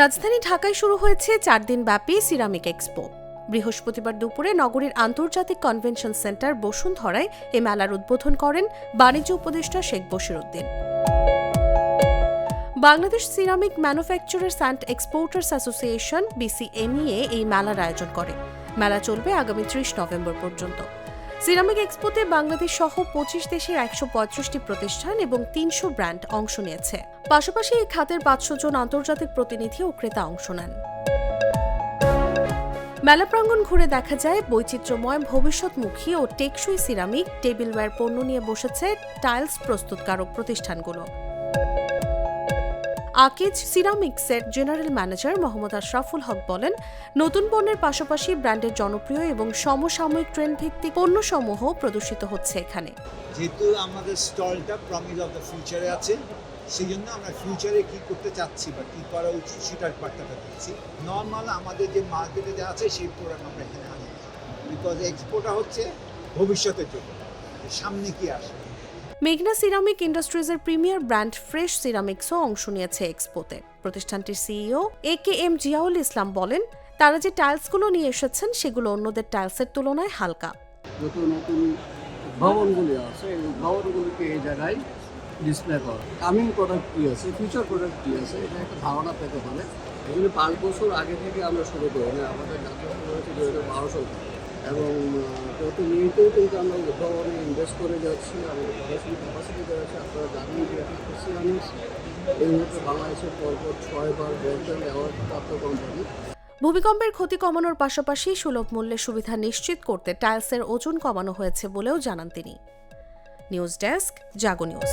রাজধানী ঢাকায় শুরু হয়েছে চার দিন ব্যাপী সিরামিক এক্সপো। বৃহস্পতিবার দুপুরে নগরীর আন্তর্জাতিক কনভেনশন সেন্টার বসুন্ধরায় এ মেলার উদ্বোধন করেন বাণিজ্য উপদেষ্টা Sheikh Bashiruddin Bangladesh ceramic manufacturers and exporters association, BCMEA, এই মেলার আয়োজন করে। মেলা চলবে আগামী ত্রিশ নভেম্বর পর্যন্ত। সিরামিক এক্সপোতে বাংলাদেশ সহ পঁচিশ দেশের একশো পঁয়ত্রিশটি প্রতিষ্ঠান এবং তিনশো ব্র্যান্ড অংশ নিয়েছে। পাশাপাশি এই খাতের পাঁচশো জন আন্তর্জাতিক প্রতিনিধি ও ক্রেতা অংশ নেন। মেলা প্রাঙ্গন ঘুরে দেখা যায় বৈচিত্র্যময়, ভবিষ্যৎমুখী ও টেকসই সিরামিক, টেবিলওয়্যার পণ্য নিয়ে বসেছে টাইলস প্রস্তুতকারক প্রতিষ্ঠানগুলো। আকিজ সিরামিক্সের জেনারেল ম্যানেজার মোহাম্মদ আশরাফুল হক বলেন, নতুন পণ্যের পাশাপাশি ব্র্যান্ডের জনপ্রিয় এবং সমসাময়িক ট্রেন্ড ভিত্তিক পণ্যসমূহ প্রদর্শিত হচ্ছে এখানে। যেহেতু আমাদের স্টলটা প্রমিস অফ দ্য ফিউচারে আছে সেই জন্য আমরা ফিউচারে কি করতে চাচ্ছি বা কি করা উচিত সেটার বার্তাটা দিচ্ছি নর্মাল আমাদের যে মার্কেটে যা আছে, সেই প্রোডাক্ট আমরা এখানে আনি। বিকজ এক্সপোর্টটা হচ্ছে ভবিষ্যতের জন্য। সামনে কি আসবে? মেঘনা সিরামিক ইন্ডাস্ট্রিজের প্রিমিয়ার ব্র্যান্ড ফ্রেশ সিরামিক্সও অংশ নিয়েছে এক্সপোতে। প্রতিষ্ঠানটির CEO A K M Ziaul Islam বলেন, তারা যে টাইলসগুলো নিয়ে এসেছেন, সেগুলো অন্যদের টাইলসের তুলনায় হালকা। ভবনগুলি আছে ভবনগুলিকে এই জায়গায় ডিসপ্লে করা। কামিং প্রোডাক্ট কী আছে ফিউচার প্রোডাক্ট কী আছে, এটা একটা ধারণা পেতে পাঁচ বছর আগে থেকে আমরা শুরু করি না আমাদের হয়েছে দু হাজার। এবং প্রতিনিয়তই কিন্তু আমরা উদ্ভাবনে ইনভেস্ট করে যাচ্ছি আমাদের প্রদর্শনী ক্যাপাসিটি বেড়েছে আপনারা জানেন যে সিরামিক্স এই মুহূর্তে বাংলাদেশের পরপর ছয়বার গোল্ডেন অ্যাওয়ার্ড প্রাপ্ত কোম্পানি ভূমিকম্পের ক্ষতি কমানোর পাশাপাশি সুলভ মূল্যে সুবিধা নিশ্চিত করতে টাইলসের ওজন কমানো হয়েছে বলেও জানান তিনি। News desk, Jago news.